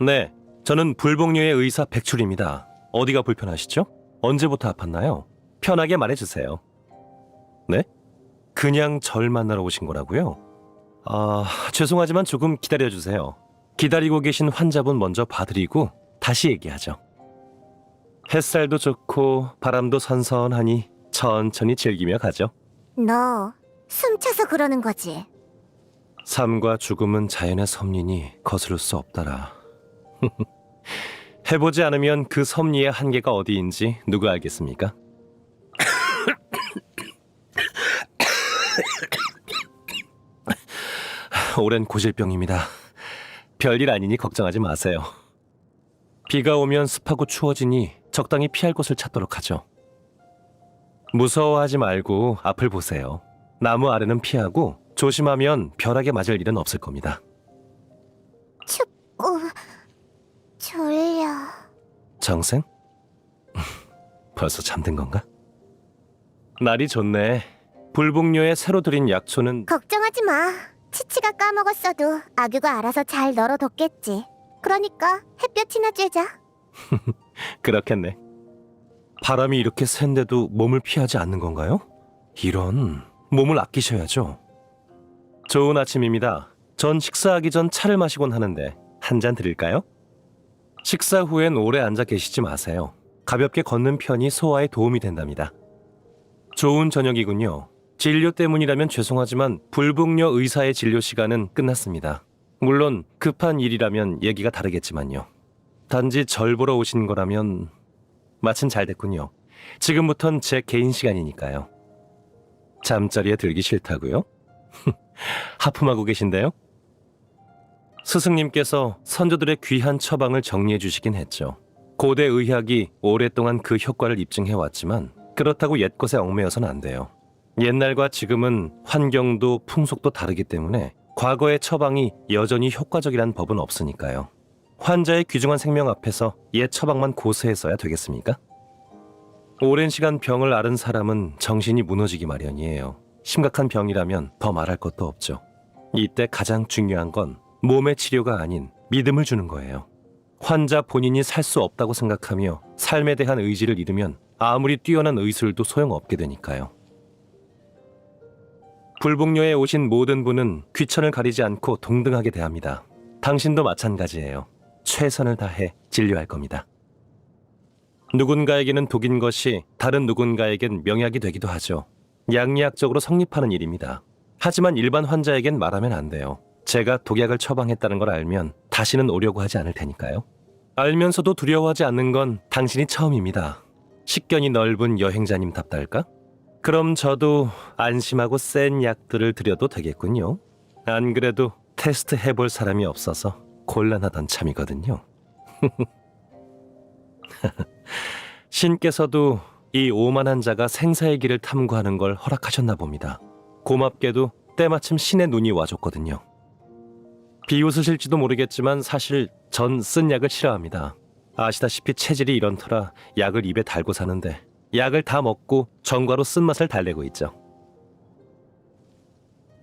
네, 저는 불복녀의 의사 백출입니다. 어디가 불편하시죠? 언제부터 아팠나요? 편하게 말해주세요. 네? 그냥 절 만나러 오신 거라고요? 아, 죄송하지만 조금 기다려주세요. 기다리고 계신 환자분 먼저 봐드리고 다시 얘기하죠. 햇살도 좋고 바람도 선선하니 천천히 즐기며 가죠. 너 숨차서 그러는 거지? 삶과 죽음은 자연의 섭리니 거스를 수 없다라. 해보지 않으면 그 섭리의 한계가 어디인지 누가 알겠습니까? 오랜 고질병입니다. 별일 아니니 걱정하지 마세요. 비가 오면 습하고 추워지니 적당히 피할 곳을 찾도록 하죠. 무서워하지 말고 앞을 보세요. 나무 아래는 피하고 조심하면 벼락에 맞을 일은 없을 겁니다. 정생? 벌써 잠든 건가? 날이 좋네. 불복료에 새로 들인 약초는 걱정하지 마. 치치가 까먹었어도 아규가 알아서 잘 널어뒀겠지. 그러니까 햇볕이나 쬐자. 그렇겠네. 바람이 이렇게 센데도 몸을 피하지 않는 건가요? 이런 몸을 아끼셔야죠. 좋은 아침입니다. 전 식사하기 전 차를 마시곤 하는데 한 잔 드릴까요? 식사 후엔 오래 앉아 계시지 마세요. 가볍게 걷는 편이 소화에 도움이 된답니다. 좋은 저녁이군요. 진료 때문이라면 죄송하지만 불복녀 의사의 진료 시간은 끝났습니다. 물론 급한 일이라면 얘기가 다르겠지만요. 단지 절 보러 오신 거라면 마침 잘 됐군요. 지금부턴 제 개인 시간이니까요. 잠자리에 들기 싫다고요? 하품하고 계신데요? 스승님께서 선조들의 귀한 처방을 정리해 주시긴 했죠. 고대 의학이 오랫동안 그 효과를 입증해 왔지만 그렇다고 옛것에 얽매여선 안 돼요. 옛날과 지금은 환경도 풍속도 다르기 때문에 과거의 처방이 여전히 효과적이란 법은 없으니까요. 환자의 귀중한 생명 앞에서 옛 처방만 고수했어야 되겠습니까? 오랜 시간 병을 앓은 사람은 정신이 무너지기 마련이에요. 심각한 병이라면 더 말할 것도 없죠. 이때 가장 중요한 건 몸의 치료가 아닌 믿음을 주는 거예요. 환자 본인이 살 수 없다고 생각하며 삶에 대한 의지를 잃으면 아무리 뛰어난 의술도 소용없게 되니까요. 불복녀에 오신 모든 분은 귀천을 가리지 않고 동등하게 대합니다. 당신도 마찬가지예요. 최선을 다해 진료할 겁니다. 누군가에게는 독인 것이 다른 누군가에겐 명약이 되기도 하죠. 양리학적으로 성립하는 일입니다. 하지만 일반 환자에겐 말하면 안 돼요. 제가 독약을 처방했다는 걸 알면 다시는 오려고 하지 않을 테니까요. 알면서도 두려워하지 않는 건 당신이 처음입니다. 식견이 넓은 여행자님답달까? 그럼 저도 안심하고 센 약들을 드려도 되겠군요. 안 그래도 테스트 해볼 사람이 없어서 곤란하던 참이거든요. 신께서도 이 오만한 자가 생사의 길을 탐구하는 걸 허락하셨나 봅니다. 고맙게도 때마침 신의 눈이 와줬거든요. 비웃으실지도 모르겠지만 사실 전 쓴 약을 싫어합니다. 아시다시피 체질이 이런 터라 약을 입에 달고 사는데 약을 다 먹고 전과로 쓴맛을 달래고 있죠.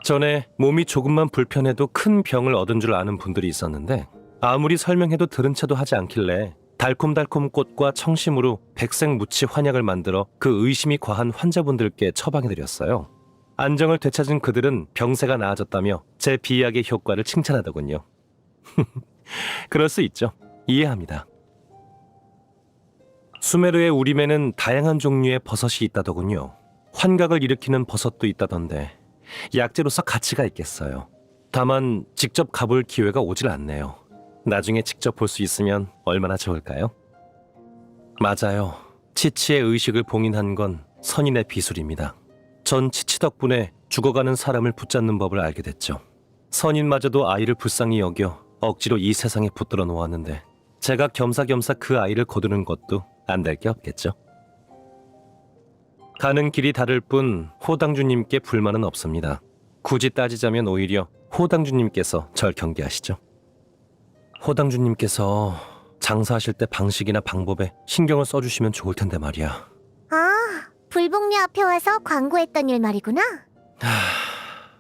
전에 몸이 조금만 불편해도 큰 병을 얻은 줄 아는 분들이 있었는데 아무리 설명해도 들은 채도 하지 않길래 달콤달콤 꽃과 청심으로 백색 무치 환약을 만들어 그 의심이 과한 환자분들께 처방해드렸어요. 안정을 되찾은 그들은 병세가 나아졌다며 제 비약의 효과를 칭찬하더군요. 그럴 수 있죠. 이해합니다. 수메르의 우림에는 다양한 종류의 버섯이 있다더군요. 환각을 일으키는 버섯도 있다던데 약재로서 가치가 있겠어요. 다만 직접 가볼 기회가 오질 않네요. 나중에 직접 볼 수 있으면 얼마나 좋을까요? 맞아요. 치치의 의식을 봉인한 건 선인의 비술입니다. 전 치치 덕분에 죽어가는 사람을 붙잡는 법을 알게 됐죠. 선인마저도 아이를 불쌍히 여겨 억지로 이 세상에 붙들어 놓았는데 제가 겸사겸사 그 아이를 거두는 것도 안 될 게 없겠죠. 가는 길이 다를 뿐 호당주님께 불만은 없습니다. 굳이 따지자면 오히려 호당주님께서 절 경계하시죠. 호당주님께서 장사하실 때 방식이나 방법에 신경을 써주시면 좋을 텐데 말이야. 아, 불복녀 앞에 와서 광고했던 일 말이구나.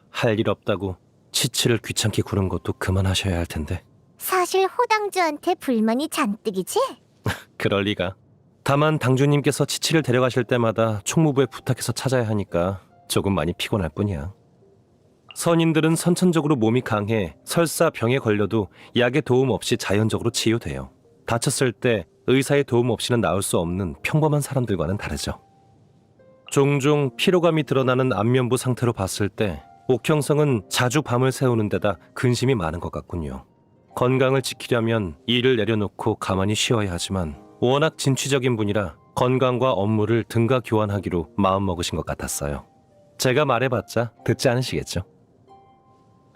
할 일 없다고 치치를 귀찮게 구는 것도 그만하셔야 할 텐데. 사실 호당주한테 불만이 잔뜩이지? 그럴 리가. 다만 당주님께서 치치를 데려가실 때마다 총무부에 부탁해서 찾아야 하니까 조금 많이 피곤할 뿐이야. 선인들은 선천적으로 몸이 강해 설사 병에 걸려도 약의 도움 없이 자연적으로 치유돼요. 다쳤을 때 의사의 도움 없이는 나을 수 없는 평범한 사람들과는 다르죠. 종종 피로감이 드러나는 안면부 상태로 봤을 때 옥형성은 자주 밤을 새우는 데다 근심이 많은 것 같군요. 건강을 지키려면 일을 내려놓고 가만히 쉬어야 하지만 워낙 진취적인 분이라 건강과 업무를 등가 교환하기로 마음먹으신 것 같았어요. 제가 말해봤자 듣지 않으시겠죠?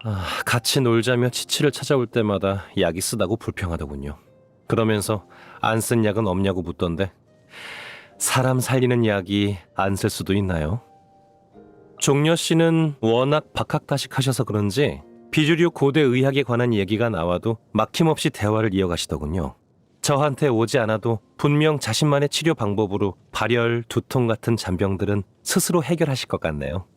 아, 같이 놀자며 치치를 찾아올 때마다 약이 쓰다고 불평하더군요. 그러면서 안 쓴 약은 없냐고 묻던데 사람 살리는 약이 안 쓸 수도 있나요? 종려 씨는 워낙 박학다식하셔서 그런지 비주류 고대 의학에 관한 얘기가 나와도 막힘없이 대화를 이어가시더군요. 저한테 오지 않아도 분명 자신만의 치료 방법으로 발열, 두통 같은 잔병들은 스스로 해결하실 것 같네요.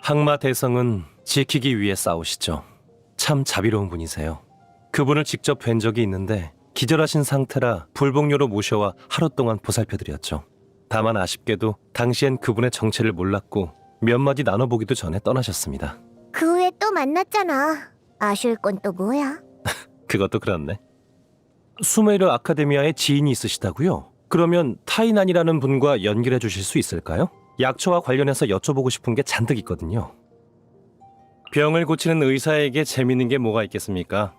항마 대성은 지키기 위해 싸우시죠. 참 자비로운 분이세요. 그분을 직접 뵌 적이 있는데 기절하신 상태라 불복료로 모셔와 하루 동안 보살펴드렸죠. 다만 아쉽게도 당시엔 그분의 정체를 몰랐고 몇 마디 나눠보기도 전에 떠나셨습니다. 그 후에 또 만났잖아. 아쉬울 건 또 뭐야? 그것도 그렇네. 수메르 아카데미아에 지인이 있으시다고요? 그러면 타이난이라는 분과 연결해 주실 수 있을까요? 약초와 관련해서 여쭤보고 싶은 게 잔뜩 있거든요. 병을 고치는 의사에게 재밌는 게 뭐가 있겠습니까?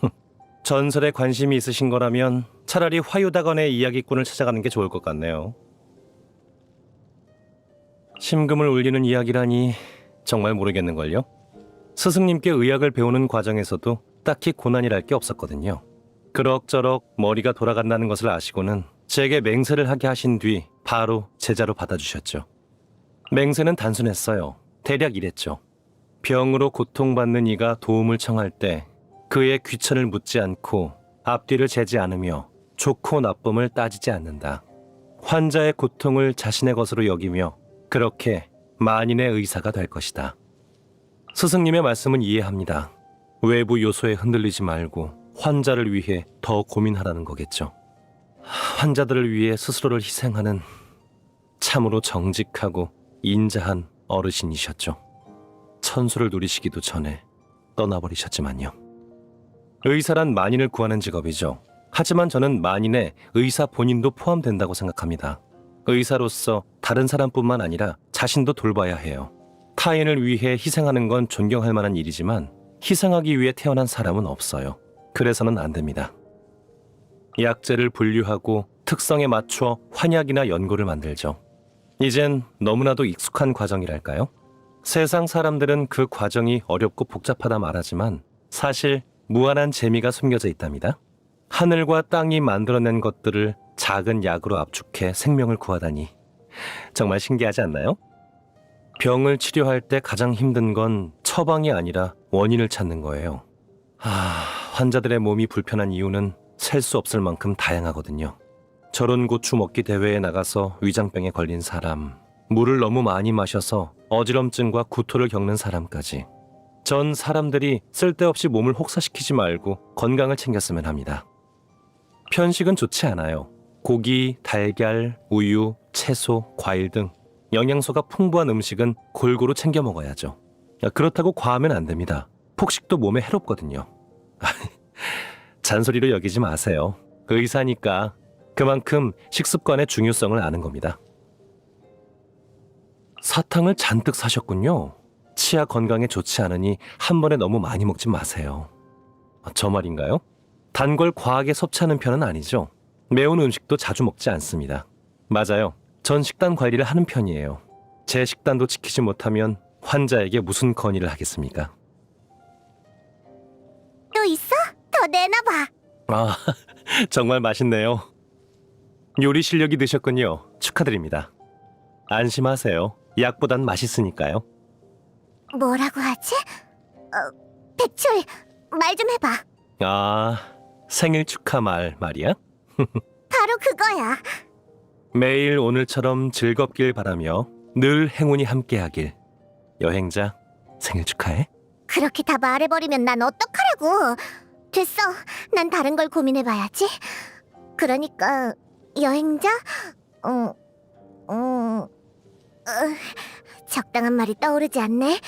전설에 관심이 있으신 거라면 차라리 화요다건의 이야기꾼을 찾아가는 게 좋을 것 같네요. 심금을 울리는 이야기라니 정말 모르겠는걸요? 스승님께 의학을 배우는 과정에서도 딱히 고난이랄 게 없었거든요. 그럭저럭 머리가 돌아간다는 것을 아시고는 제게 맹세를 하게 하신 뒤 바로 제자로 받아주셨죠. 맹세는 단순했어요. 대략 이랬죠. 병으로 고통받는 이가 도움을 청할 때 그의 귀천을 묻지 않고 앞뒤를 재지 않으며 좋고 나쁨을 따지지 않는다. 환자의 고통을 자신의 것으로 여기며 그렇게 만인의 의사가 될 것이다. 스승님의 말씀은 이해합니다. 외부 요소에 흔들리지 말고 환자를 위해 더 고민하라는 거겠죠. 환자들을 위해 스스로를 희생하는 참으로 정직하고 인자한 어르신이셨죠. 천수를 누리시기도 전에 떠나버리셨지만요. 의사란 만인을 구하는 직업이죠. 하지만 저는 만인에 의사 본인도 포함된다고 생각합니다. 의사로서 다른 사람뿐만 아니라 자신도 돌봐야 해요. 타인을 위해 희생하는 건 존경할 만한 일이지만 희생하기 위해 태어난 사람은 없어요. 그래서는 안 됩니다. 약재를 분류하고 특성에 맞춰 환약이나 연고를 만들죠. 이젠 너무나도 익숙한 과정이랄까요? 세상 사람들은 그 과정이 어렵고 복잡하다 말하지만 사실 무한한 재미가 숨겨져 있답니다. 하늘과 땅이 만들어낸 것들을 작은 약으로 압축해 생명을 구하다니 정말 신기하지 않나요? 병을 치료할 때 가장 힘든 건 처방이 아니라 원인을 찾는 거예요. 아, 환자들의 몸이 불편한 이유는 셀 수 없을 만큼 다양하거든요. 저런 고추 먹기 대회에 나가서 위장병에 걸린 사람, 물을 너무 많이 마셔서 어지럼증과 구토를 겪는 사람까지. 전 사람들이 쓸데없이 몸을 혹사시키지 말고 건강을 챙겼으면 합니다. 편식은 좋지 않아요. 고기, 달걀, 우유, 채소, 과일 등 영양소가 풍부한 음식은 골고루 챙겨 먹어야죠. 그렇다고 과하면 안 됩니다. 폭식도 몸에 해롭거든요. 잔소리로 여기지 마세요. 의사니까 그만큼 식습관의 중요성을 아는 겁니다. 사탕을 잔뜩 사셨군요. 치아 건강에 좋지 않으니 한 번에 너무 많이 먹지 마세요. 저 말인가요? 단 걸 과하게 섭취하는 편은 아니죠. 매운 음식도 자주 먹지 않습니다. 맞아요. 전 식단 관리를 하는 편이에요. 제 식단도 지키지 못하면 환자에게 무슨 건의를 하겠습니까? 또 있어? 더 내놔봐. 아, 정말 맛있네요. 요리 실력이 느셨군요. 축하드립니다. 안심하세요. 약보단 맛있으니까요. 뭐라고 하지? 어, 대출 말 좀 해봐. 아, 생일 축하 말 말이야? 바로 그거야. 매일 오늘처럼 즐겁길 바라며 늘 행운이 함께하길. 여행자, 생일 축하해. 그렇게 다 말해버리면 난 어떡하라고. 됐어. 난 다른 걸 고민해봐야지. 그러니까 여행자? 어, 어, 어, 적당한 말이 떠오르지 않네.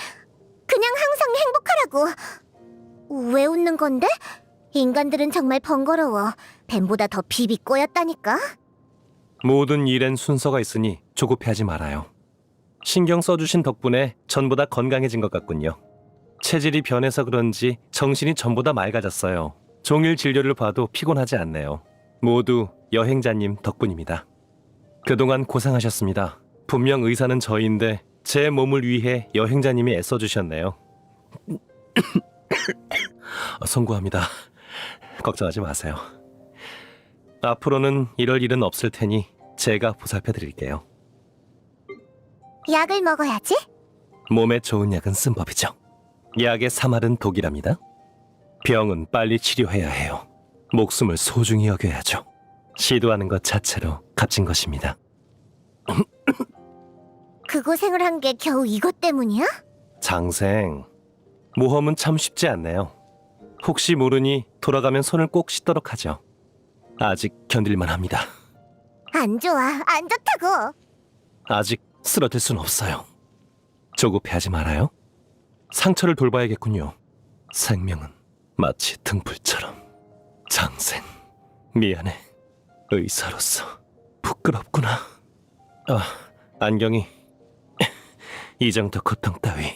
그냥 항상 행복하라고. 왜 웃는 건데? 인간들은 정말 번거로워. 뱀보다 더 비비 꼬였다니까. 모든 일엔 순서가 있으니 조급해하지 말아요. 신경 써주신 덕분에 전보다 건강해진 것 같군요. 체질이 변해서 그런지 정신이 전보다 맑아졌어요. 종일 진료를 봐도 피곤하지 않네요. 모두 여행자님 덕분입니다. 그동안 고생하셨습니다. 분명 의사는 저인데 제 몸을 위해 여행자님이 애써주셨네요. 성구합니다. 걱정하지 마세요. 앞으로는 이럴 일은 없을 테니 제가 보살펴 드릴게요. 약을 먹어야지. 몸에 좋은 약은 쓴 법이죠. 약의 사말은 독이랍니다. 병은 빨리 치료해야 해요. 목숨을 소중히 여겨야죠. 시도하는 것 자체로 값진 것입니다. 그 고생을 한 게 겨우 이것 때문이야? 장생, 모험은 참 쉽지 않네요. 혹시 모르니 돌아가면 손을 꼭 씻도록 하죠. 아직 견딜만 합니다. 안 좋아, 안 좋다고. 아직 쓰러질 순 없어요. 조급해하지 말아요. 상처를 돌봐야겠군요. 생명은 마치 등불처럼. 장생, 미안해. 의사로서 부끄럽구나. 아, 안경이 이 정도 고통 따위.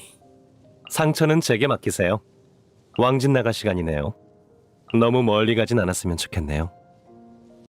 상처는 제게 맡기세요. 왕진 나갈 시간이네요. 너무 멀리 가진 않았으면 좋겠네요.